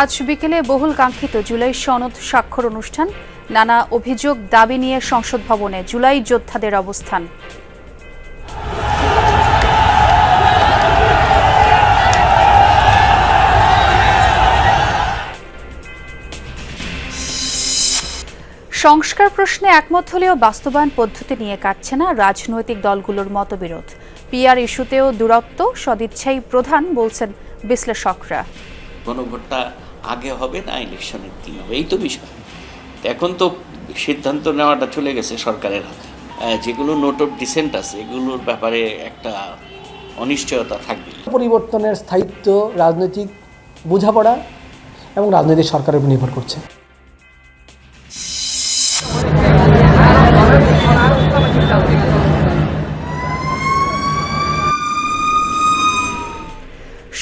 আজ বিকেলে বহুল কাঙ্ক্ষিত জুলাই সনদ স্বাক্ষর অনুষ্ঠান। নানা অভিযোগ, দাবি নিয়ে সংসদ ভবনে জুলাই যোদ্ধাদের অবস্থান। সংস্কার প্রশ্নে একমত হলেও বাস্তবায়ন পদ্ধতি নিয়ে কাটছে না রাজনৈতিক দলগুলোর মতবিরোধ। পিআর ইস্যুতেও দূরত্ব, সদিচ্ছাই প্রধান, বলছেন বিশ্লেষকরা। গণভোটটা আগে হবে না, ইলেকশনের দিন হবে, এই তো বিষয়। এখন তো সিদ্ধান্ত নেওয়াটা চলে গেছে সরকারের হাতে। যেগুলো নোট অফ ডিসেন্ট আছে, এগুলোর ব্যাপারে একটা অনিশ্চয়তা থাকবে। পরিবর্তনের স্থায়িত্ব, রাজনৈতিক বোঝাপড়া এবং রাজনৈতিক সরকারের উপর নির্ভর করছে।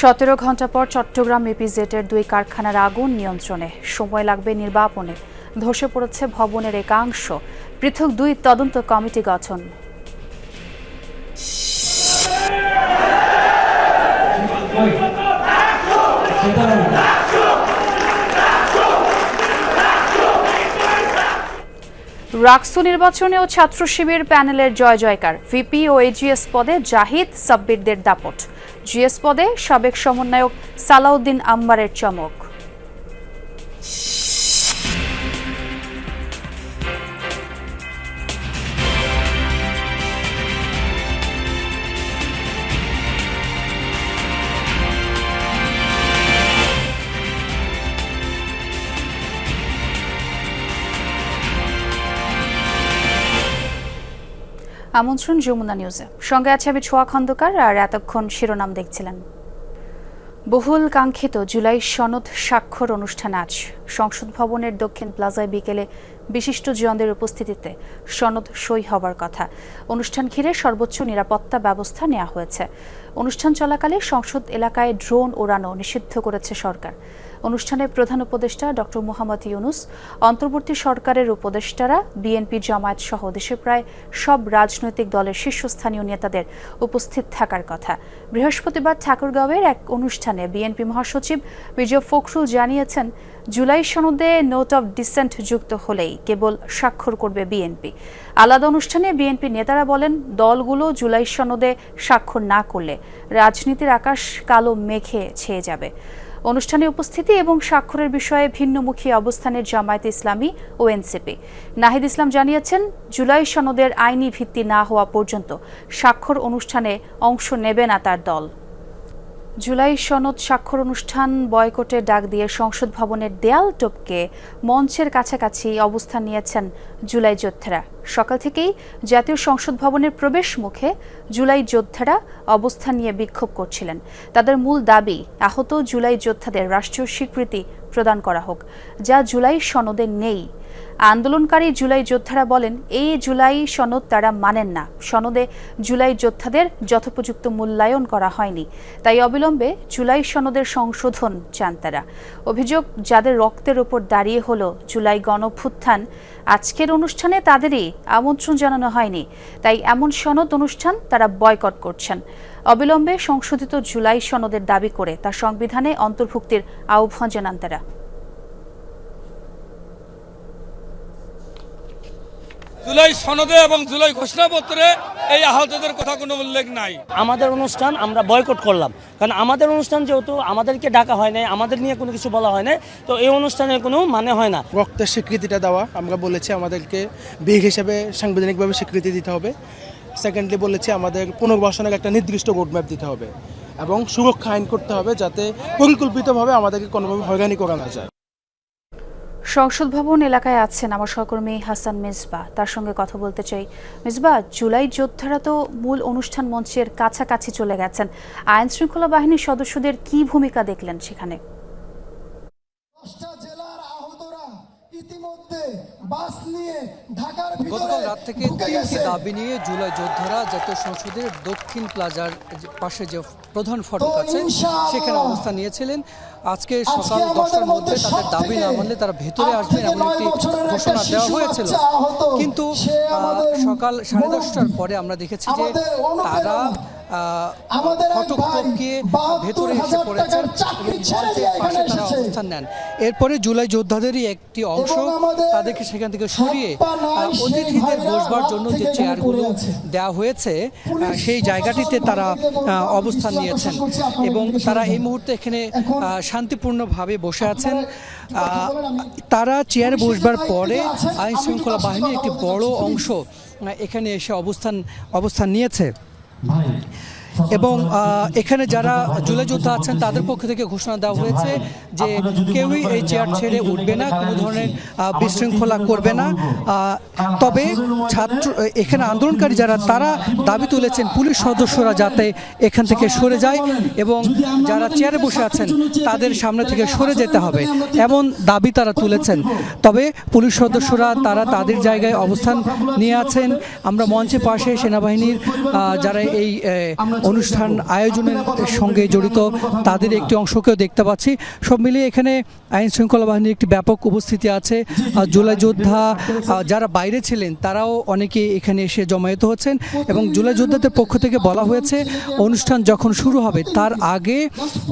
সতেরো ঘণ্টা পর চট্টগ্রাম এপিজেটের দুই কারখানার আগুন নিয়ন্ত্রণে। সময় লাগবে নির্বাপনে। ধসে পড়েছে ভবনের একাংশ। পৃথক দুই তদন্ত কমিটি গঠন। রাকসু নির্বাচনেও ছাত্র শিবির প্যানেলের জয় জয়কার। ভিপি ও এজিএস পদে জাহিদ সাব্বিরদের দাপট। জিএস পদে সাবেক সমন্বয়ক সালাউদ্দিন আম্বারের চমক। আমন্ত্রণ যমুনা নিউজে। সঙ্গে আছে আমি ছোয়া খন্দকার আর এতক্ষণ শিরোনাম দেখছিলেন। বহুল কাঙ্ক্ষিত জুলাই সনদ স্বাক্ষর অনুষ্ঠান আজ। সংসদ ভবনের দক্ষিণ প্লাজায় বিকেলে বিশিষ্ট জনদের উপস্থিতিতে সনদ সই হবার কথা। অনুষ্ঠান ঘিরে সর্বোচ্চ নিরাপত্তা ব্যবস্থা নেওয়া হয়েছে। অনুষ্ঠান চলাকালে সংসদ এলাকায় ড্রোন ওড়ানো নিষিদ্ধ করেছে সরকার। অনুষ্ঠানে প্রধান উপদেষ্টা ডক্টর মোহাম্মদ ইউনুস, অন্তর্বর্তী সরকারের উপদেষ্টারা, বিএনপি জামায়াত সহ দেশের প্রায় সব রাজনৈতিক দলের শীর্ষস্থানীয় নেতাদের উপস্থিত থাকার কথা। বৃহস্পতিবার ঠাকুরগাঁওয়ের এক অনুষ্ঠানে বিএনপি মহাসচিব বিজয় ফখরুল জানিয়েছেন, জুলাই সনদে নোট অফ ডিসেন্ট যুক্ত হলেই কেবল স্বাক্ষর করবে বিএনপি। আলাদা অনুষ্ঠানে বিএনপি নেতারা বলেন, দলগুলো জুলাই সনদে স্বাক্ষর না করলে রাজনীতির আকাশ কালো মেঘে ছেয়ে যাবে। অনুষ্ঠানে উপস্থিতি এবং স্বাক্ষরের বিষয়ে ভিন্নমুখী অবস্থানের জামায়াতে ইসলামী ও এনসিপি। নাহিদ ইসলাম জানিয়েছেন, জুলাই সনদের আইনি ভিত্তি না হওয়া পর্যন্ত স্বাক্ষর অনুষ্ঠানে অংশ নেবে না তার দল। জুলাই সনদ স্বাক্ষর অনুষ্ঠান বয়কটের ডাক দিয়ে সংসদ ভবনের দেয়াল টপকে মঞ্চের কাছাকাছি অবস্থান নিয়েছেন জুলাই যোদ্ধারা। সকাল থেকেই জাতীয় সংসদ ভবনের প্রবেশ মুখে জুলাই যোদ্ধারা অবস্থান নিয়ে বিক্ষোভ করছিলেন। তাদের মূল দাবি, আহত জুলাই যোদ্ধাদের রাষ্ট্রীয় স্বীকৃতি প্রদান করা হোক, যা জুলাই সনদে নেই। আন্দোলনকারী জুলাই যোদ্ধারা বলেন, এই জুলাই সনদ তারা মানেন না। সনদে জুলাই যোদ্ধাদের যথোপযুক্ত মূল্যায়ন করা হয়নি। তাই অবিলম্বে জুলাই সনদের সংশোধন চান তারা। অভিযোগ, যাদের রক্তের ওপর দাঁড়িয়ে হলো জুলাই গণভ্যুত্থান, আজকের অনুষ্ঠানে তাদেরই আমন্ত্রণ জানানো হয়নি। তাই এমন সনদ অনুষ্ঠান তারা বয়কট করছেন। অবিলম্বে সংশোধিত জুলাই সনদের দাবি করে তা সংবিধানে অন্তর্ভুক্তির আহ্বান জানান তারা। জুলাই সনদে এবং জুলাই ঘোষণাপত্রে এই আহতদের কথা কোনো উল্লেখ নাই। আমাদের অনুষ্ঠান আমরা বয়কট করলাম। কারণ আমাদের অনুষ্ঠান যেহেতু আমাদেরকে ডাকা হয় নাই আমাদের নিয়ে কোনো কিছু বলা হয় নাই তো এই অনুষ্ঠানের কোনো মানে হয় না। রক্তের স্বীকৃতিটা দেওয়া আমরা বলেছি আমাদেরকে বিগ হিসেবে সাংবিধানিকভাবে স্বীকৃতি দিতে হবে। সেকেন্ডলি বলেছি আমাদের পুনর্বাসনের একটা নির্দিষ্ট রোডম্যাপ দিতে হবে এবং সুরক্ষা আইন করতে হবে যাতে পরিকল্পিতভাবে আমাদেরকে কোনোভাবে হয়রানি করা না যায়। সংসদ ভবন এলাকায় আছেন আমার সহকর্মী হাসান মেজবা। তার সঙ্গে কথা বলতে চাই। মেজবা জুলাই যোদ্ধারা তো মূল অনুষ্ঠান মঞ্চের কাছাকাছি চলে গেছেন। আইন শৃঙ্খলা বাহিনীর সদস্যদের কি ভূমিকা দেখলেন সেখানে? ইতিমধ্যে বাস নিয়ে ঢাকার ভিতরে গতকাল রাত থেকে তিনটি দাবি নিয়ে জুলাই যোদ্ধারা জাতীয় সংসদের দক্ষিণ প্লাজার পাশে যে প্রধান ফটক আছে সেখানে অবস্থান নিয়েছিলেন। আজকে সকাল দশটার মধ্যে তাদের দাবি না মানলে তারা ভেতরে আসবেন এমন একটি ঘোষণা দেওয়া হয়েছিল। কিন্তু সকাল সাড়ে দশটার পরে আমরা দেখেছি যে তারা আহ, আমাদের এক ফটক ভাই টপকিয়ে 72 ভেতরে এসে পড়েছেন পাশে তারা অবস্থান নেন। এরপরে জুলাই যোদ্ধাদেরই একটি অংশ তাদেরকে সেখান থেকে সরিয়ে অতিথিদের বসবার জন্য যে চেয়ারগুলো দেওয়া হয়েছে সেই জায়গাটিতে তারা অবস্থান নিয়েছেন। এবং তারা এই মুহূর্তে এখানে শান্তিপূর্ণভাবে বসে আছেন। তারা চেয়ারে বসবার পরে আইন শৃঙ্খলা বাহিনীর একটি বড় অংশ এখানে এসে অবস্থান অবস্থান নিয়েছে। Bye. এবং এখানে যারা জুলাই যোদ্ধা আছেন তাদের পক্ষ থেকে ঘোষণা দেওয়া হয়েছে যে কেউই এই চেয়ার ছেড়ে উঠবে না কোনো ধরনের বিশৃঙ্খলা করবে না। তবে ছাত্র এখানে আন্দোলনকারী যারা তারা দাবি তুলেছেন পুলিশ সদস্যরা যাতে এখান থেকে সরে যায় এবং যারা চেয়ারে বসে আছেন তাদের সামনে থেকে সরে যেতে হবে এমন দাবি তারা তুলেছেন। তবে পুলিশ সদস্যরা তারা তাদের জায়গায় অবস্থান নিয়ে আছেন। আমরা মঞ্চের পাশে সেনাবাহিনীর যারা এই অনুষ্ঠান আয়োজনের সঙ্গে জড়িত, তাদের একটি অংশকেও দেখতে পাচ্ছি। সব মিলিয়ে এখানে আইন শৃঙ্খলা বাহিনীর একটি ব্যাপক উপস্থিতি আছে। জুলাই যোদ্ধা যারা বাইরে ছিলেন, তারাও অনেকে এখানে এসে জমায়েত হচ্ছেন এবং জুলাই যোদ্ধাদের পক্ষ থেকে বলা হয়েছে, অনুষ্ঠান যখন শুরু হবে, তার আগে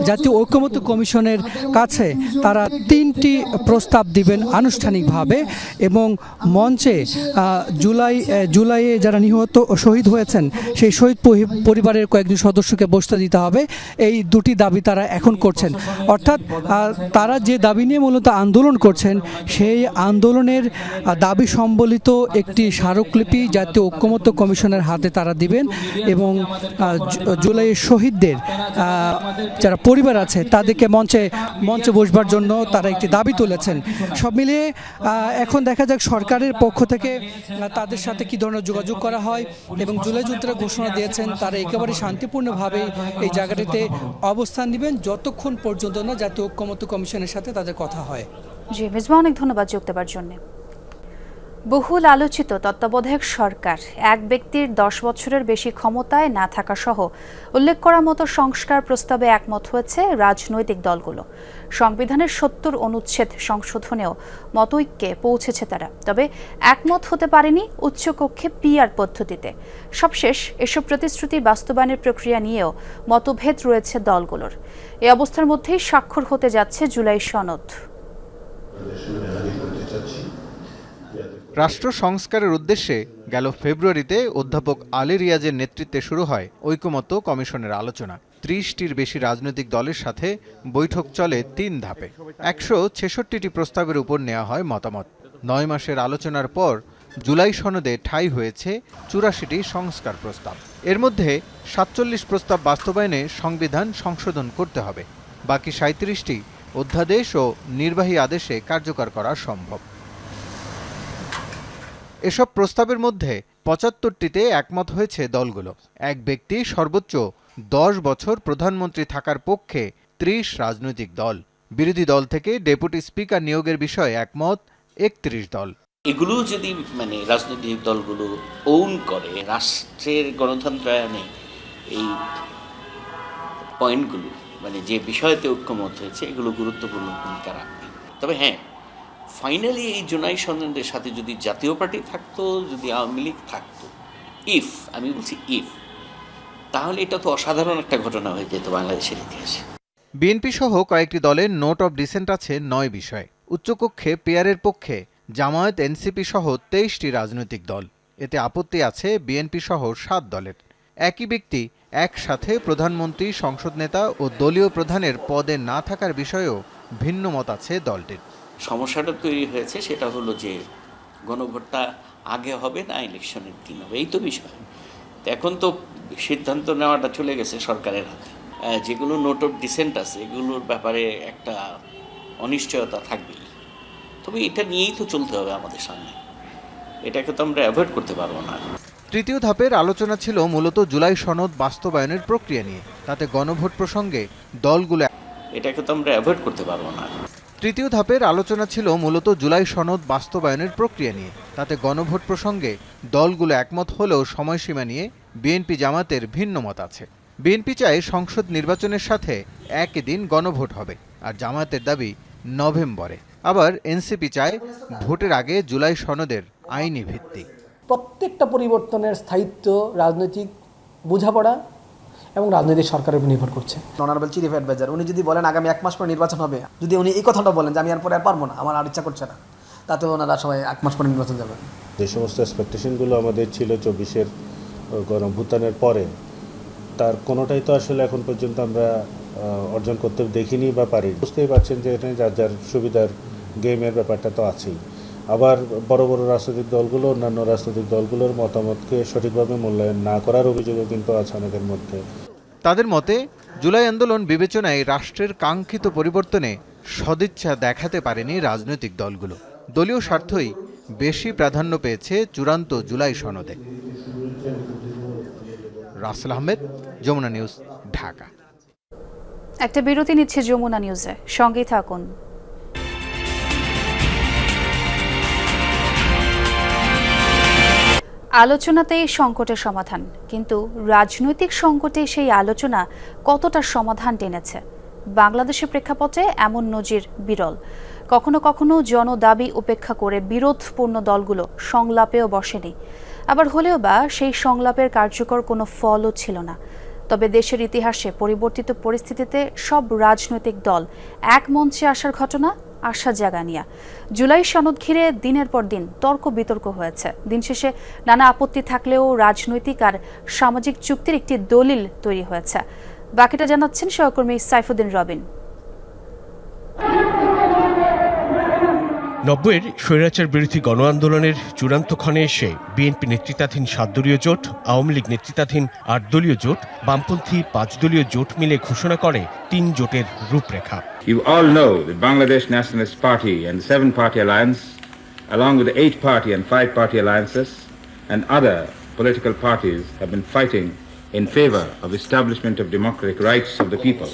জাতীয় ঐক্যমত্য কমিশনের কাছে তারা তিনটি প্রস্তাব দিবেন আনুষ্ঠানিকভাবে এবং মঞ্চে জুলাই জুলাইয়ে যারা নিহত শহীদ হয়েছেন, সেই শহীদ পরি- পরিবারের কয়েকজন সদস্যকে বসতে দিতে হবে। এই দুটি দাবি তারা এখন করছেন। অর্থাৎ তারা যে দাবি নিয়ে মূলত আন্দোলন করছেন, সেই আন্দোলনের দাবি সম্বলিত একটি স্মারকলিপি জাতীয় ঐক্যমত্য কমিশনের হাতে তারা দিবেন এবং জুলাইয়ের শহীদদের যারা পরিবার আছে, তাদেরকে মঞ্চে মঞ্চে বসবার জন্য তারা একটি দাবি তুলেছেন। সব মিলিয়ে এখন দেখা যাক সরকারের পক্ষ থেকে তাদের সাথে কি ধরনের যোগাযোগ করা হয় এবং জুলাই যুদ্ধরা ঘোষণা দিয়েছেন, তারা একেবারে শান্তিপূর্ণভাবে এই জায়গাটিতে অবস্থান নেবেন যতক্ষণ পর্যন্ত না জাতীয় ঐক্যমত্য কমিশনের সাথে তাদের কথা হয়। জি মেজবা অনেক ধন্যবাদ যোগ দেওয়ার জন্য। বহুল আলোচিত তত্ত্বাবধায়ক সরকার। এক ব্যক্তির দশ বছরের বেশি ক্ষমতায় না থাকা সহ উল্লেখ করার মতো সংস্কার প্রস্তাবে একমত হয়েছে রাজনৈতিক দলগুলো। সংবিধানের সত্তর অনুচ্ছেদ সংশোধনেও মতৈক্যে পৌঁছেছে তারা। তবে একমত হতে পারেনি উচ্চকক্ষে পিআর পদ্ধতিতে। সবশেষ, এসব প্রতিশ্রুতি বাস্তবায়নের প্রক্রিয়া নিয়েও মতভেদ রয়েছে দলগুলোর। এ অবস্থার মধ্যেই স্বাক্ষর হতে যাচ্ছে জুলাই সনদ। রাষ্ট্র সংস্কারের উদ্দেশ্যে গেল ফেব্রুয়ারিতে অধ্যাপক আলী রিয়াজের নেতৃত্বে শুরু হয় ঐকমত্য কমিশনের আলোচনা। ত্রিশটির বেশি রাজনৈতিক দলের সাথে বৈঠক চলে তিন ধাপে। একশো ছেষট্টিটি প্রস্তাবের উপর নেওয়া হয় মতামত। নয় মাসের আলোচনার পর জুলাই সনদে ঠাঁই হয়েছে চুরাশিটি সংস্কার প্রস্তাব। এর মধ্যে সাতচল্লিশ প্রস্তাব বাস্তবায়নে সংবিধান সংশোধন করতে হবে। বাকি সাঁত্রিশটি অধ্যাদেশ ও নির্বাহী আদেশে কার্যকর করা সম্ভব। এসব প্রস্তাবের মধ্যে পঁচাত্তরটিতে একমত হয়েছে দলগুলো। এক ব্যক্তি সর্বোচ্চ দশ বছর প্রধানমন্ত্রী থাকার পক্ষে ত্রিশ রাজনৈতিক দল। বিরোধী দল থেকে ডেপুটি স্পিকার নিয়োগের বিষয়ে একমত একত্রিশ দল। এগুলো যদি মানে রাজনৈতিক দলগুলো ওন করে, রাষ্ট্রের গণতন্ত্রায়নে এই পয়েন্টগুলো মানে যে বিষয়তে ঐক্যমত হয়েছে, এগুলো গুরুত্বপূর্ণ ভূমিকা রাখবে। তবে হ্যাঁ ফাইনালি এই জোনাই সনদের সাথে যদি জাতীয় পার্টি থাকতো, যদি আওয়ামী লীগ থাকতো ইফ আমি বলছি ইফ তাহলে এটা তো অসাধারণ একটা ঘটনা হয়ে যেত বাংলাদেশের ইতিহাসে। বিএনপি সহ কয়েকটি দলের নোট অব ডিসেন্ট আছে নয় বিষয়ে। উচ্চকক্ষে পেয়ারের পক্ষে জামায়াত, এনসিপি সহ তেইশটি রাজনৈতিক দল। এতে আপত্তি আছে বিএনপি সহ সাত দলের। একই ব্যক্তি একসাথে প্রধানমন্ত্রী, সংসদ নেতা ও দলীয় প্রধানের পদে না থাকার বিষয়েও ভিন্ন মত আছে দলটির। সমস্যাটা তৈরি হয়েছে সেটা হলো যে গণভোটটা আগে হবে না ইলেকশনের দিন হবে এই তো বিষয়। এখন তো সিদ্ধান্ত নেওয়াটা চলে গেছে সরকারের হাতে। যেগুলো নোট অফ ডিসেন্ট আছে এগুলোর ব্যাপারে একটা অনিশ্চয়তা থাকবেই। তবে এটা নিয়েই তো চলতে হবে আমাদের সামনে। এটাকে তো আমরা অ্যাভয়েড করতে পারব না। তৃতীয় ধাপের আলোচনা ছিল মূলত জুলাই সনদ বাস্তবায়নের প্রক্রিয়া নিয়ে। তাতে গণভোট প্রসঙ্গে দলগুলো এটাকে তো আমরা অ্যাভয়েড করতে পারব না। তৃতীয় ধাপের আলোচনা ছিল মূলত জুলাই সনদ বাস্তবায়নের প্রক্রিয়া নিয়ে। তাতে গণভোট প্রসঙ্গে দলগুলো একমত হলেও সময়সীমা নিয়ে বিএনপি জামাতের ভিন্ন মত আছে। বিএনপি চায় সংসদ নির্বাচনের সাথে একই দিন গণভোট হবে, আর জামায়াতের দাবি নভেম্বরে। আবার এনসিপি চায় ভোটের আগে জুলাই সনদের আইনি ভিত্তি। প্রত্যেকটা পরিবর্তনের স্থায়িত্ব, রাজনৈতিক বোঝাপড়া এবং রাজনৈতিক সরকারের উপর নির্ভর করছে। অনারেবল চিফ অ্যাডভাইজার উনি যদি বলেন আগামী এক মাস পর নির্বাচন হবে যদি উনি এই কথাটা বলেন যে আমি আর পরে আর পারব না আমার আর ইচ্ছা করছে না তাতে ওনারা সবাই এক মাস পরে নির্বাচন যাবেন। যে সমস্ত এক্সপেকটেশনগুলো আমাদের ছিল চব্বিশের গরম গণভূতানের পরে তার কোনোটাই তো আসলে এখন পর্যন্ত আমরা অর্জন করতে দেখিনি বা পারি বুঝতেই পারছেন যে এখানে যার যার সুবিধার গেমের ব্যাপারটা তো আছেই। আবার বড় বড় রাজনৈতিক দলগুলো অন্যান্য রাজনৈতিক দলগুলোর মতামতকে সঠিকভাবে মূল্যায়ন না করার অভিযোগও কিন্তু আছে অনেকের মধ্যে। তাদের মতে জুলাই আন্দোলন বিবেচনায় রাষ্ট্রের কাঙ্ক্ষিত পরিবর্তনে সদিচ্ছা দেখাতে পারেনি রাজনৈতিক দলগুলো। দলীয় স্বার্থই বেশি প্রাধান্য পেয়েছে চূড়ান্ত জুলাই সনদে। রাসেল আহমেদ যমুনা নিউজ ঢাকা। একটা বিরতি নিচ্ছে যমুনা নিউজে। সঙ্গেই থাকুন। আলোচনাতেই সংকটের সমাধান, কিন্তু রাজনৈতিক সংকটে সেই আলোচনা কতটা সমাধান টেনেছে? বাংলাদেশের প্রেক্ষাপটে এমন নজির বিরল। কখনো কখনো জনদাবি উপেক্ষা করে বিরোধপূর্ণ দলগুলো সংলাপেও বসেনি। আবার হলেও বা সেই সংলাপের কার্যকর কোনো ফলও ছিল না। তবে দেশের ইতিহাসে পরিবর্তিত পরিস্থিতিতে সব রাজনৈতিক দল এক মঞ্চে আসার ঘটনা আশা জাগানিয়া। জুলাই সনদ ঘিরে দিনের পর দিন তর্ক বিতর্ক হয়েছে। দিন শেষে নানা আপত্তি থাকলেও রাজনৈতিক আর সামাজিক চুক্তির একটি দলিল তৈরি হয়েছে। বাকিটা জানাচ্ছেন সহকর্মী সাইফুদ্দিন রবিন। নব্বইয়ের স্বৈরাচার বিরোধী গণ আন্দোলনের চূড়ান্ত ক্ষণে এসে বিএনপি নেতৃত্বাধীন সাতদলীয় জোট, আওয়ামী লীগ নেতৃত্বাধীন আটদলীয় জোট, বামপন্থী পাঁচ দলীয় জোট মিলে ঘোষণা করে তিন জোটের রূপরেখা। You all Bangladesh nationalist party and seven party alliance along with eight party and five party alliances and other political parties fighting in favour of establishment of democratic rights of the people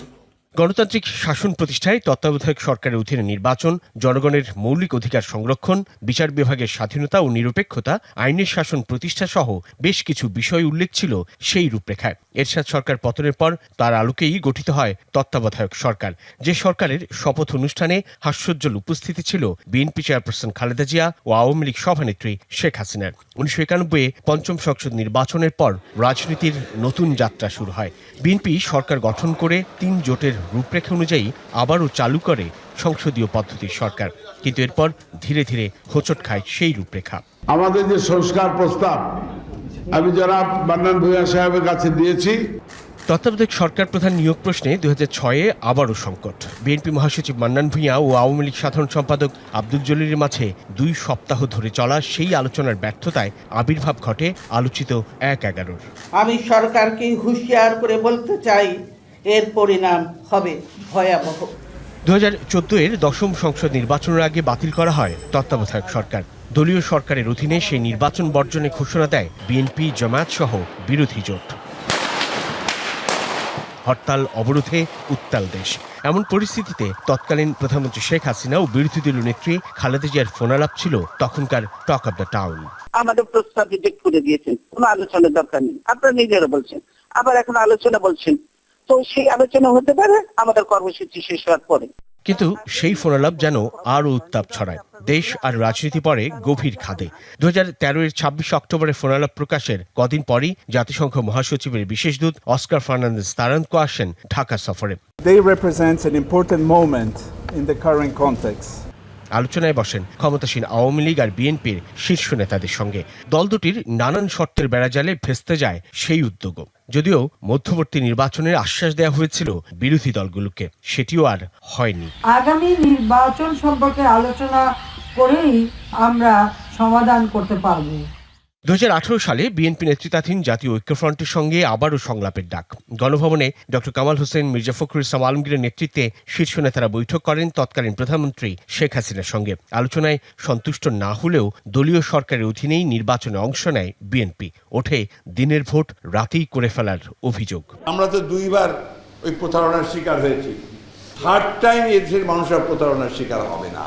গণতান্ত্রিক শাসন প্রতিষ্ঠায় তত্ত্বাবধায়ক সরকারের অধীনে নির্বাচন, জনগণের মৌলিক অধিকার সংরক্ষণ, বিচার বিভাগের স্বাধীনতা ও নিরপেক্ষতা, আইনের শাসন প্রতিষ্ঠা সহ বেশ কিছু বিষয় উল্লেখ ছিল সেই রূপরেখায়। এরশাদ সরকার পতনের পর তার আলোকেই গঠিত হয় তত্ত্বাবধায়ক সরকার। যে সরকারের শপথ অনুষ্ঠানে হাস্যোজ্জ্বল উপস্থিতি ছিল বিএনপি চেয়ারপারসন খালেদা জিয়া ও আওয়ামী লীগ সভানেত্রী শেখ হাসিনার। উনিশশো একানব্বই পঞ্চম সংসদ নির্বাচনের পর রাজনীতির নতুন যাত্রা শুরু হয়। বিএনপি সরকার গঠন করে তিন জোটের রূপরেখা অনুযায়ী আবারও চালু করে সংসদীয় পদ্ধতির সরকার। কিন্তু এরপর ধীরে ধীরে হোঁচট খায় সেই রূপরেখা। আমাদের যে সংস্কার প্রস্তাব আমি যারা মান্নান ভূঁইয়া সাহেবের কাছে দিয়েছি। তত্ত্বাবধায়ক সরকার প্রধান নিয়োগ প্রশ্নে দু হাজার ছয়ে আবারও সংকট। বিএনপি মহাসচিব মান্নান ভূঁইয়া ও আওয়ামী লীগ সাধারণ সম্পাদক আব্দুল জলিলের মাঝে দুই সপ্তাহ ধরে চলা সেই আলোচনার ব্যর্থতায় আবির্ভাব ঘটে আলোচিত এক এগারোর। আমি সরকারকে হুঁশিয়ার করে বলতে চাই এর পরিণাম হবে ভয়াবহ। দু হাজার এর দশম সংসদ নির্বাচনের আগে বাতিল করা হয় তত্ত্বাবধায়ক সরকার। দলীয় সরকারের অধীনে সেই নির্বাচন বর্জনে ঘোষণা দেয় বিএনপি জামায়াত সহ বিরোধী জোট। হরতাল অবরোধে উত্তাল দেশ। এমন পরিস্থিতিতে তৎকালীন প্রধানমন্ত্রী শেখ হাসিনা ও বিরোধী দলীয় নেত্রী খালেদা জিয়ার ফোনালাপ ছিল তখনকার টক অব দ্য টাউন। আমাদের প্রস্তাব রিজেক্ট করে দিয়েছেন কোনো আলোচনার দরকার নেই। আপনারা নিজেরা বলছেন আবার এখন আলোচনা বলছেন। তো সেই আলোচনা হতে পারে আমাদের কর্মসূচি শেষ হওয়ার পরে। কিন্তু সেই ফোনালাপ যেন আরও উত্তাপ ছড়ায়। দেশ আর রাজনীতি পড়ে গভীর খাদে। দু হাজার তেরো এর ছাব্বিশ অক্টোবরে ফোনালাপ প্রকাশের কদিন পরই জাতিসংঘ মহাসচিবের বিশেষ দূত অস্কার ফার্নান্দেস তারান্কো আসেন ঢাকা সফরে। They represent an important moment in the current context. আলোচনায় বসেন ক্ষমতাসীন আওয়ামী লীগ আর বিএনপির শীর্ষ নেতাদের সঙ্গে। দল দুটির নানান শর্তের বেড়াজালে ভেস্তে যায় সেই উদ্যোগও। যদিও মধ্যবর্তী নির্বাচনের আশ্বাস দেওয়া হয়েছিল বিরোধী দলগুলোকে, সেটিও আর হয়নি। আগামী নির্বাচন সম্পর্কে আলোচনা করেই আমরা সমাধান করতে পারব। দু হাজার আঠারো সালে বিএনপি নেতৃত্বাধীন জাতীয় ঐক্যফ্রন্টের সঙ্গে আবারও সংলাপের ডাক। গণভবনে ডক্টর কামাল হোসেন, মির্জা ফখরুল ইসলাম আলমগীরের নেতৃত্বে শীর্ষ নেতারা বৈঠক করেন তৎকালীন প্রধানমন্ত্রী শেখ হাসিনার সঙ্গে। আলোচনায় সন্তুষ্ট না হলেও দলীয় সরকারের অধীনেই নির্বাচনে অংশ নেয় বিএনপি। ওঠে দিনের ভোট, রাতেই করে ফেলার অভিযোগ। আমরা তো দুইবার ওই প্রতারণার শিকার হয়েছি। থার্ড টাইম এদেশের মানুষরা প্রতারণার শিকার হবে না।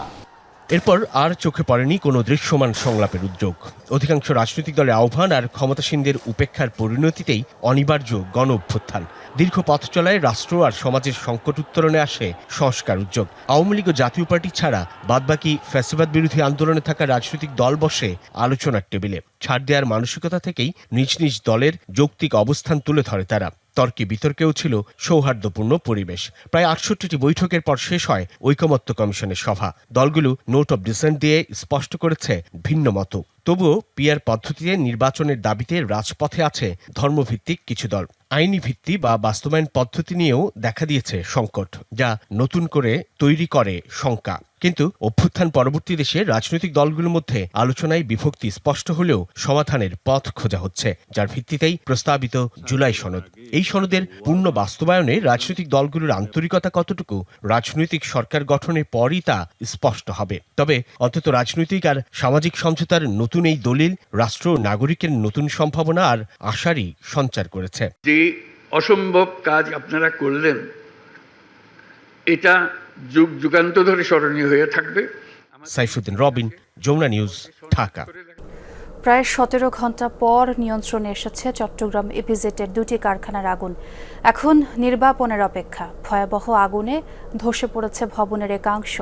এরপর আর চোখে পড়েনি কোনো দৃশ্যমান সংলাপের উদ্যোগ। অধিকাংশ রাজনৈতিক দলের আহ্বান আর ক্ষমতাসীনদের উপেক্ষার পরিণতিতেই অনিবার্য গণ অভ্যুত্থান দীর্ঘ পথ চলায় রাষ্ট্র আর সমাজের সংকট উত্তরণে আসে সংস্কার উদ্যোগ। আওয়ামী লীগ ও জাতীয় পার্টি ছাড়া বাদবাকি ফ্যাসিবাদ বিরোধী আন্দোলনে থাকা রাজনৈতিক দল বসে আলোচনার টেবিলে। ছাড় দেওয়ার মানসিকতা থেকেই নিজ নিজ দলের যৌক্তিক অবস্থান তুলে ধরে তারা। তর্কে বিতর্কেও ছিল সৌহার্দ্যপূর্ণ পরিবেশ। প্রায় আটষট্টিটি বৈঠকের পর শেষ হয় ঐকমত্য কমিশনের সভা। দলগুলো নোট অব ডিসেন্ট দিয়ে স্পষ্ট করেছে ভিন্ন মত তবুও পিয়ার পদ্ধতিতে নির্বাচনের দাবিতে রাজপথে আছে ধর্মভিত্তিক কিছু দল। আইনি ভিত্তি বা বাস্তবায়ন পদ্ধতি নিয়েও দেখা দিয়েছে সংকট, যা নতুন করে তৈরি করে শঙ্কা। কিন্তু অভ্যুত্থান পরবর্তী দেশে রাজনৈতিক দলগুলোর মধ্যে আলোচনায় বিভক্তি স্পষ্ট হলেও সমাধানের পথ খোঁজা হচ্ছে, যার ভিত্তিতেই প্রস্তাবিত জুলাই সনদ। এই সনদের পূর্ণ বাস্তবায়নে রাজনৈতিক দলগুলোর আন্তরিকতা কতটুকু রাজনৈতিক সরকার গঠনের পরই তা স্পষ্ট হবে। তবে অন্তত রাজনৈতিক আর সামাজিক সমঝোতার নতুন এই দলিল রাষ্ট্র নাগরিকের নতুন সম্ভাবনা আর আশারই সঞ্চার করেছে। যে অসম্ভব কাজ আপনারা করলেন এটা যুগ যুগান্ত ধরে স্মরণীয় হয়ে থাকবে। সাইফুদ্দিন রবিন যমুনা নিউজ ঢাকা। প্রায় সতেরো ঘণ্টা পর নিয়ন্ত্রণে এসেছে চট্টগ্রাম ইপিজেটের দুটি কারখানার আগুন। এখন নির্বাপনের অপেক্ষা। ভয়াবহ আগুনে ধসে পড়েছে ভবনের একাংশ।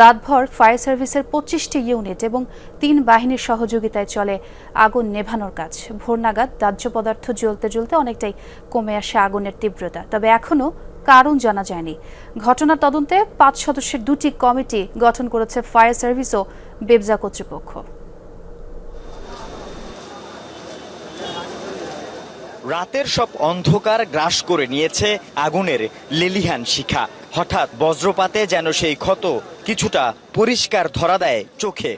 রাতভর ফায়ার সার্ভিসের পঁচিশটি ইউনিট এবং তিন বাহিনীর সহযোগিতায় চলে আগুন নেভানোর কাজ। ভোর নাগাদ দাহ্য পদার্থ জ্বলতে জ্বলতে অনেকটাই কমে আসে আগুনের তীব্রতা। তবে এখনও কারণ জানা যায়নি। ঘটনার তদন্তে পাঁচ সদস্যের দুটি কমিটি গঠন করেছে ফায়ার সার্ভিস ও বেবজা কর্তৃপক্ষ। রাতের সব অন্ধকার গ্রাস করে নিয়েছে আগুনের লেলিহান শিখা। হঠাৎ বজ্রপাতে যেন সেই ক্ষত কিছুটা পরিষ্কার ধরা দেয় চোখে।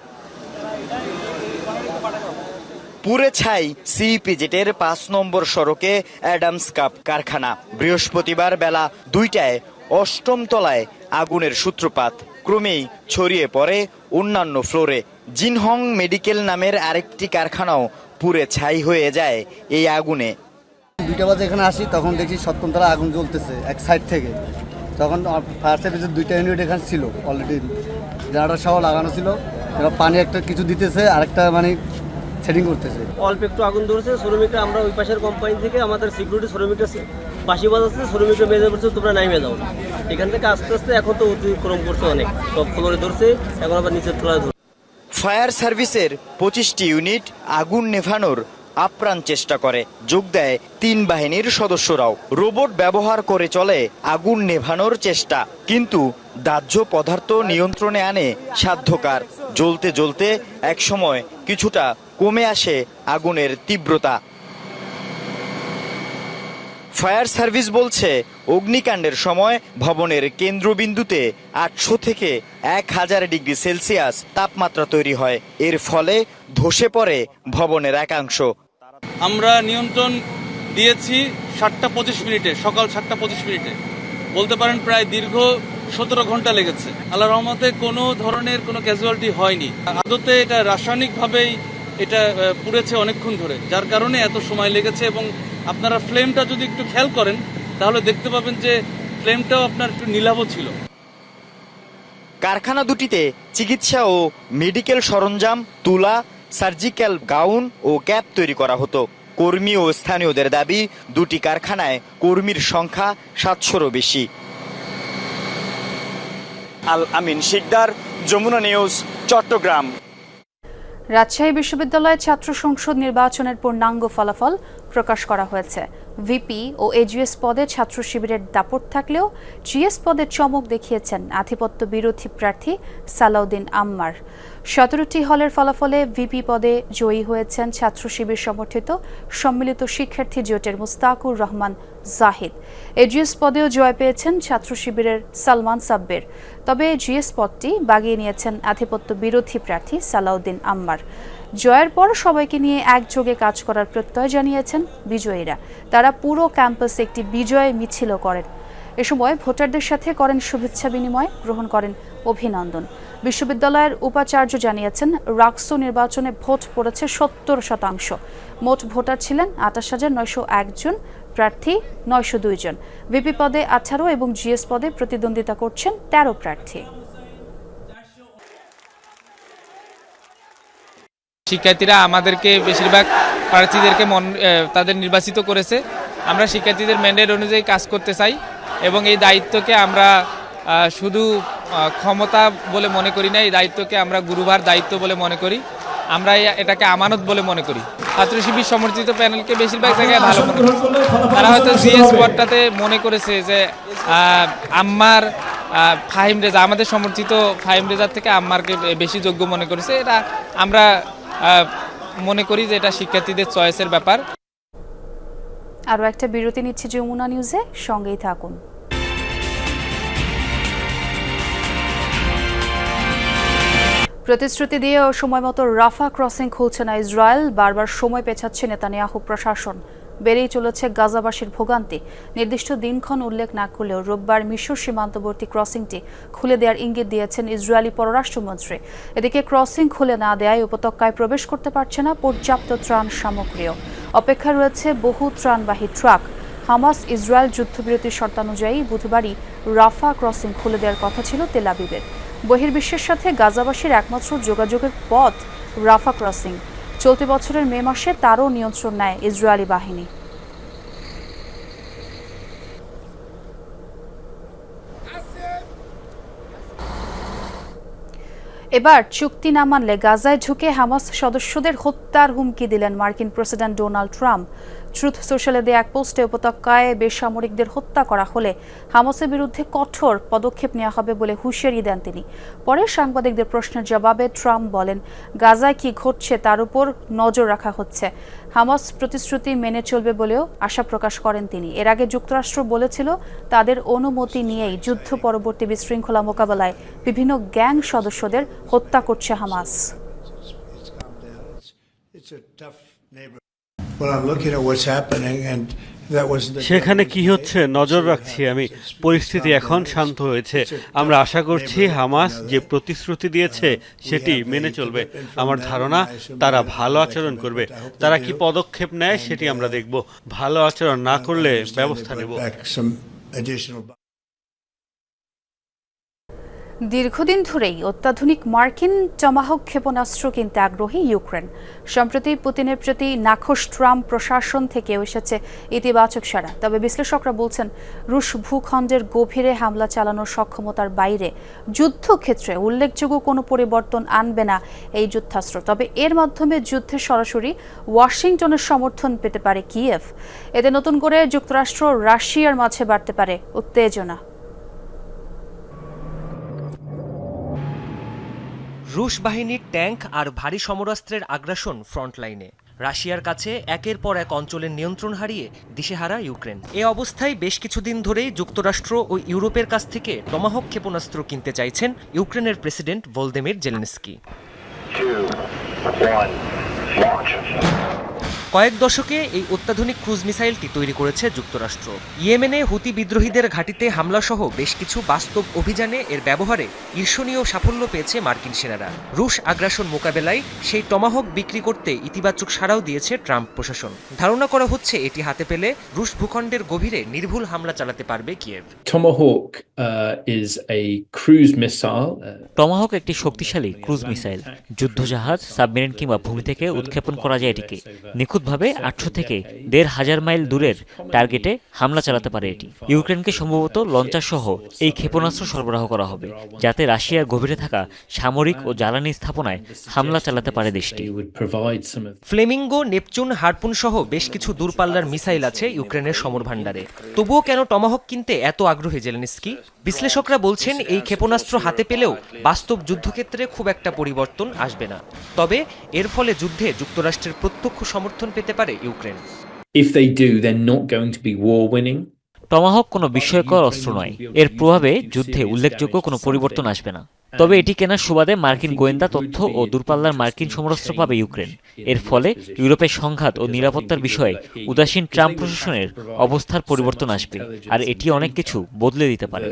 পুরে ছাই সিইপিজেটের পাঁচ নম্বর সড়কে অ্যাডামস কাপ কারখানা। বৃহস্পতিবার বেলা দুইটায় অষ্টম তলায় আগুনের সূত্রপাত। ক্রমেই ছড়িয়ে পড়ে অন্যান্য ফ্লোরে। জিনহং মেডিকেল নামের আরেকটি কারখানাও পুরে ছাই হয়ে যায় এই আগুনে। দুইটা বাজে এখানে আসি তখন দেখি সপ্তমতলা আগুন জ্বলতেছে এক সাইড থেকে। তখন ফায়ার সার্ভিসের দুইটা ইউনিট এখানে ছিল অলরেডি জেনারেটর সহ লাগানো ছিল এবার পানি একটা কিছু দিতেছে আরেকটা মানে সেটিং করতেছে। অল্প একটু আগুন ধরেছে শ্রমিকরা আমরা ওই পাশের কোম্পানি থেকে আমাদের সিকিউরিটি শ্রমিকরা বাসি বাজাচ্ছে শ্রমিকরা মেজে পড়ছে তোমরা নাইমে যাও এখান থেকে আস্তে আস্তে এখন তো অতিক্রম করছে অনেক। টপ ফ্লোরে ধরছে এখন আবার নিচের তলায় ধরছে। ফায়ার সার্ভিসের পঁচিশটি ইউনিট আগুন নেভানোর আপ্রাণ চেষ্টা করে, যোগ দেয় তিন বাহিনীর সদস্যরাও। রোবট ব্যবহার করে চলে, আগুন নেভানোর চেষ্টা। কিন্তু দাহ্য পদার্থ নিয়ন্ত্রণে আনে সাধ্যকার। জ্বলতে জ্বলতে একসময় কিছুটা কমে আসে আগুনের তীব্রতা। ফায়ার সার্ভিস বলছে, অগ্নিকাণ্ডের সময় ভবনের কেন্দ্রবিন্দুতে আটশো থেকে এক হাজার ডিগ্রি সেলসিয়াস তাপমাত্রা তৈরি হয়। এর ফলে ধসে পড়ে ভবনের একাংশ। আমরা নিয়ন্ত্রণ দিয়েছি সাতটা পঁচিশ মিনিটে, সকাল সাতটা পঁচিশ মিনিটে। বলতে পারেন প্রায় দীর্ঘ সতেরো ঘণ্টা লেগেছে। আল্লাহ রহমতে কোনো ধরনের কোনো ক্যাজুয়ালিটি হয়নি। আদতে এটা রাসায়নিকভাবেই এটা পুড়েছে অনেকক্ষণ ধরে, যার কারণে এত সময় লেগেছে এবং আপনারা ফ্লেমটা যদি একটু খেয়াল করেন, তাহলে দেখতে পাবেন যে ফ্লেমটাও আপনার একটু নীলাভ ছিল। কারখানা দুটিতে চিকিৎসা ও মেডিকেল সরঞ্জাম, তুলা সার্জিক্যাল গাউন ও ক্যাপ তৈরি করা হতো। কর্মী ও স্থানীয়দের দাবি, দুটি কারখানায় কর্মীর সংখ্যা সাতশোরও বেশি। আল আমিন শিকদার, যমুনা নিউজ, চট্টগ্রাম। রাজশাহী বিশ্ববিদ্যালয়ের ছাত্র সংসদ নির্বাচনের পূর্ণাঙ্গ ফলাফল প্রকাশ করা হয়েছে। ভিপি ও এজিএস পদে ছাত্র শিবিরের দাপট থাকলেও জিএস পদে চমক দেখিয়েছেন আধিপত্য বিরোধী প্রার্থী সালাউদ্দিন আম্মার। সতেরোটি হলের ফলাফলে ভিপি পদে জয়ী হয়েছেন ছাত্র শিবির সমর্থিত সম্মিলিত শিক্ষার্থী জোটের মুস্তাকুর রহমান জাহিদ। এজিএস পদেও জয় পেয়েছেন ছাত্র শিবিরের সালমান সাব্বের। তবে জিএস পদটি বাগিয়ে নিয়েছেন আধিপত্য বিরোধী প্রার্থী সালাউদ্দিন আম্মার। জয়ের পর সবাইকে নিয়ে একযোগে কাজ করার প্রত্যয় জানিয়েছেন বিজয়ীরা। তারা পুরো ক্যাম্পাসে একটি বিজয় মিছিলও করেন। এ সময় ভোটারদের সাথে করেন শুভেচ্ছা বিনিময়, গ্রহণ করেন অভিনন্দন। বিশ্ববিদ্যালয়ের উপাচার্য জানিয়েছেন, রাকসু নির্বাচনে ভোট পড়েছে সত্তর শতাংশ। মোট ভোটার ছিলেন আঠাশ হাজার নয়শো একজন প্রার্থী নয়শো দুইজন ভিপি পদে আঠারো এবং জিএস পদে প্রতিদ্বন্দ্বিতা করছেন তেরো প্রার্থী। শিক্ষার্থীরা আমাদেরকে বেশিরভাগ প্রার্থীদেরকে মন তাদের নির্বাচিত করেছে। আমরা শিক্ষার্থীদের ম্যান্ডেট অনুযায়ী কাজ করতে চাই এবং এই দায়িত্বকে আমরা শুধু ক্ষমতা বলে মনে করি না এই দায়িত্বকে আমরা গুরুভার দায়িত্ব বলে মনে করি। আমরা এটাকে আমানত বলে মনে করি। ছাত্র শিবির সমর্থিত প্যানেলকে বেশিরভাগ জায়গায় ভালো মনে তারা হয়তো জিএস স্পটটাতে মনে করেছে যে আম্মার ফাহিম রেজা আমাদের সমর্থিত ফাহিম রেজার থেকে আম্মারকে বেশি যোগ্য মনে করেছে। এটা আমরা মনে করি যে এটা শিক্ষার্থীদের চয়েসের ব্যাপার। আরও একটা বিরতি নিচ্ছে যমুনা নিউজে, সঙ্গেই থাকুন। প্রতিশ্রুতি দিয়ে সময় মতো রাফা ক্রসিং খুলছে না ইসরায়েল, বারবার সময় পেছাচ্ছে নেতানিয়াহু প্রশাসন। বেড়েই চলেছে গাজাবাসীর ভোগান্তি। নির্দিষ্ট দিনক্ষণ উল্লেখ না করলেও রোববার মিশর সীমান্তবর্তী ক্রসিংটি খুলে দেওয়ার ইঙ্গিত দিয়েছেন ইসরায়েলি পররাষ্ট্রমন্ত্রী। এদিকে ক্রসিং খুলে না দেয়ায় উপত্যকায় প্রবেশ করতে পারছে না পর্যাপ্ত ত্রাণ সামগ্রীও। অপেক্ষা রয়েছে বহু ত্রাণবাহী ট্রাক। হামাস ইসরায়েল যুদ্ধবিরতির শর্তানুযায়ী বুধবারই রাফা ক্রসিং খুলে দেওয়ার কথা ছিল তেলাবিবের বহির্বিশ্বের সাথে গাজাবাসীর একমাত্র যোগাযোগের পথ রাফা ক্রসিং। চলতি বছরের মে মাসে তারও নিয়ন্ত্রণ নেয় ইসরায়েলি বাহিনী। এবার চুক্তি না মানলে গাজায় ঢুকে হামাস সদস্যদের হত্যার হুমকি দিলেন মার্কিন প্রেসিডেন্ট ডোনাল্ড ট্রাম্প। ট্রুথ সোশ্যালে দেয়া এক পোস্টে উপত্যকায় বেসামরিকদের হত্যা করা হলে হামাসের বিরুদ্ধে কঠোর পদক্ষেপ নেওয়া হবে বলে হুঁশিয়ারি দেন তিনি। পরে সাংবাদিকদের প্রশ্নের জবাবে ট্রাম্প বলেন, গাজায় কি ঘটছে তার উপর নজর রাখা হচ্ছে। হামাস প্রতিশ্রুতি মেনে চলবে বলেও আশা প্রকাশ করেন তিনি। এর আগে যুক্তরাষ্ট্র বলেছিল, তাদের অনুমতি নিয়েই যুদ্ধ পরবর্তী বিশৃঙ্খলা মোকাবেলায় বিভিন্ন গ্যাং সদস্যদের হত্যা করছে হামাস। সেখানে কি হচ্ছে? নজর রাখছি আমি। পরিস্থিতি এখন শান্ত হয়েছে। আমরা আশা করছি হামাস যে প্রতিশ্রুতি দিয়েছে সেটি মেনে চলবে। আমার ধারণা তারা ভালো আচরণ করবে। তারা কি পদক্ষেপ নেয় সেটি আমরা দেখব। ভালো আচরণ না করলে ব্যবস্থা নেব। দীর্ঘদিন ধরেই অত্যাধুনিক মার্কিন টমাহক ক্ষেপণাস্ত্র কিনতে আগ্রহী ইউক্রেন। সম্প্রতি পুতিনের প্রতি নাখোশ ট্রাম্প প্রশাসন থেকে এসেছে ইতিবাচক সারা তবে বিশ্লেষকরা বলছেন, রুশ ভূখণ্ডের গভীরে হামলা চালানোর সক্ষমতার বাইরে যুদ্ধক্ষেত্রে উল্লেখযোগ্য কোনো পরিবর্তন আনবে না এই যুদ্ধাস্ত্র। তবে এর মাধ্যমে যুদ্ধে সরাসরি ওয়াশিংটনের সমর্থন পেতে পারে কিয়েভ। এতে নতুন করে যুক্তরাষ্ট্র রাশিয়ার মাঝে বাড়তে পারে উত্তেজনা। রুশ বাহিনীর ট্যাঙ্ক আর ভারী সমরাস্ত্রের আগ্রাসন ফ্রন্টলাইনে। রাশিয়ার কাছে একের পর এক অঞ্চলের নিয়ন্ত্রণ হারিয়ে দিশেহারা ইউক্রেন। এ অবস্থায় বেশ কিছুদিন ধরেই যুক্তরাষ্ট্র ও ইউরোপের কাছ থেকে টমাহক ক্ষেপণাস্ত্র কিনতে চাইছেন ইউক্রেনের প্রেসিডেন্ট ভলদেমির জেলেনস্কি। কয়েক দশকে এই অত্যাধুনিক ক্রুজ মিসাইলটি তৈরি করেছে যুক্তরাষ্ট্র। ইয়েমেনে হুতি বিদ্রোহীদের ঘাঁটিতে হামলা সহ বেশ কিছু বাস্তব অভিযানে এর ব্যবহারে ঈর্ষণীয় সাফল্য পেয়েছে মার্কিন সেনারা। রুশ আগ্রাসন মোকাবেলায় সেই টমাহক বিক্রি করতে ইতিবাচক সাড়াও দিয়েছে ট্রাম্প প্রশাসন। ধারণা করা হচ্ছে এটি হাতে পেলে রুশ ভূখণ্ডের গভীরে নির্ভুল হামলা চালাতে পারবে Kyiv. Tomahawk is a cruise missile. Uh, Tomahawk একটি শক্তিশালী ক্রুজ মিসাইল। যুদ্ধজাহাজ সাবমেরিন কিংবা ভূমি থেকে উৎক্ষেপণ করা যায় এটিকে। নিখুঁতভাবে আটশো থেকে দেড় হাজার মাইল দূরের টার্গেটে হামলা চালাতে পারে এটি। ইউক্রেনকে সম্ভবত লঞ্চার সহ এই ক্ষেপণাস্ত্র সরবরাহ করা হবে, যাতে রাশিয়ার গভীরে থাকা সামরিক ও জ্বালানি স্থাপনায় হামলা চালাতে পারে দেশটি। ফ্লেমিঙ্গো, নেপচুন, হারপুন সহ বেশ কিছু দূরপাল্লার মিসাইল আছে ইউক্রেনের সমর ভাণ্ডারে। তবুও কেন টমাহক কিনতে এত আগ্রহী জেলেনস্কি? বিশ্লেষকরা বলছেন এই ক্ষেপণাস্ত্র হাতে পেলেও বাস্তব যুদ্ধক্ষেত্রে খুব একটা পরিবর্তন আসবে না। তবে এর ফলে যুদ্ধে যুক্তরাষ্ট্রের প্রত্যক্ষ সমর্থন পেতে পারে Ukraine. If they do, they're not going to be war winning. Tomahawk কোনো বিস্ময়কর অস্ত্র নয়। এর প্রভাবে যুদ্ধে উল্লেখযোগ্য কোনো পরিবর্তন আসবে না। তবে এটি কেনার সুবাদে মার্কিন গোয়েন্দা তথ্য ও দূরপাল্লার মার্কিন সমরাস্ত্র পাবে ইউক্রেন। এর ফলে ইউরোপের সংঘাত ও নিরাপত্তার বিষয়ে উদাসীন ট্রাম্প প্রশাসনের অবস্থার পরিবর্তন আসবে। আর এটি অনেক কিছু বদলে দিতে পারে.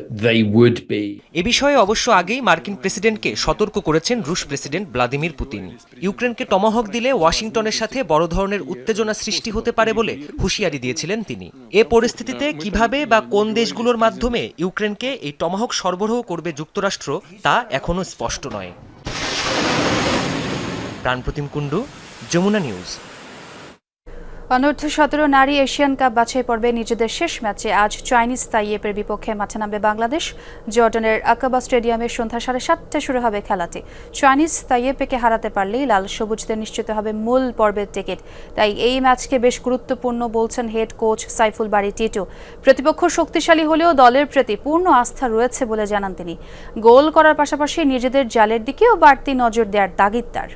এ বিষয়ে অবশ্য আগেই মার্কিন প্রেসিডেন্টকে সতর্ক করেছেন রুশ প্রেসিডেন্ট ভ্লাদিমির পুতিন। ইউক্রেনকে টমাহক দিলে ওয়াশিংটনের সাথে বড় ধরনের উত্তেজনা সৃষ্টি হতে পারে বলে হুঁশিয়ারি দিয়েছিলেন তিনি। এ পরিস্থিতিতে কীভাবে বা কোন দেশগুলোর মাধ্যমে ইউক্রেনকে এই টমাহক সরবরাহ করবে যুক্তরাষ্ট্র তা এখনও স্পষ্ট নয়। প্রাণপ্রতিম কুণ্ডু যমুনা নিউজ। অনূর্ধ্ব সতেরো নারী এশিয়ান কাপ বাছাই পর্বে নিজেদের শেষ ম্যাচে আজ চাইনিজ তাইয়েপের বিপক্ষে মাঠে নামবে বাংলাদেশ। জর্ডানের আকাবা স্টেডিয়ামে সন্ধ্যা সাড়ে সাতটায় শুরু হবে খেলাটি। চাইনিজ তাইয়েপেকে হারাতে পারলেই লাল সবুজদের নিশ্চিত হবে মূল পর্বের টিকিট। তাই এই ম্যাচকে বেশ গুরুত্বপূর্ণ বলছেন হেড কোচ সাইফুল বাড়ি টিটু। প্রতিপক্ষ শক্তিশালী হলেও দলের প্রতি পূর্ণ আস্থা রয়েছে বলে জানান তিনি। গোল করার পাশাপাশি নিজেদের জালের দিকেও বাড়তি নজর দেওয়ার তাগিদ তার।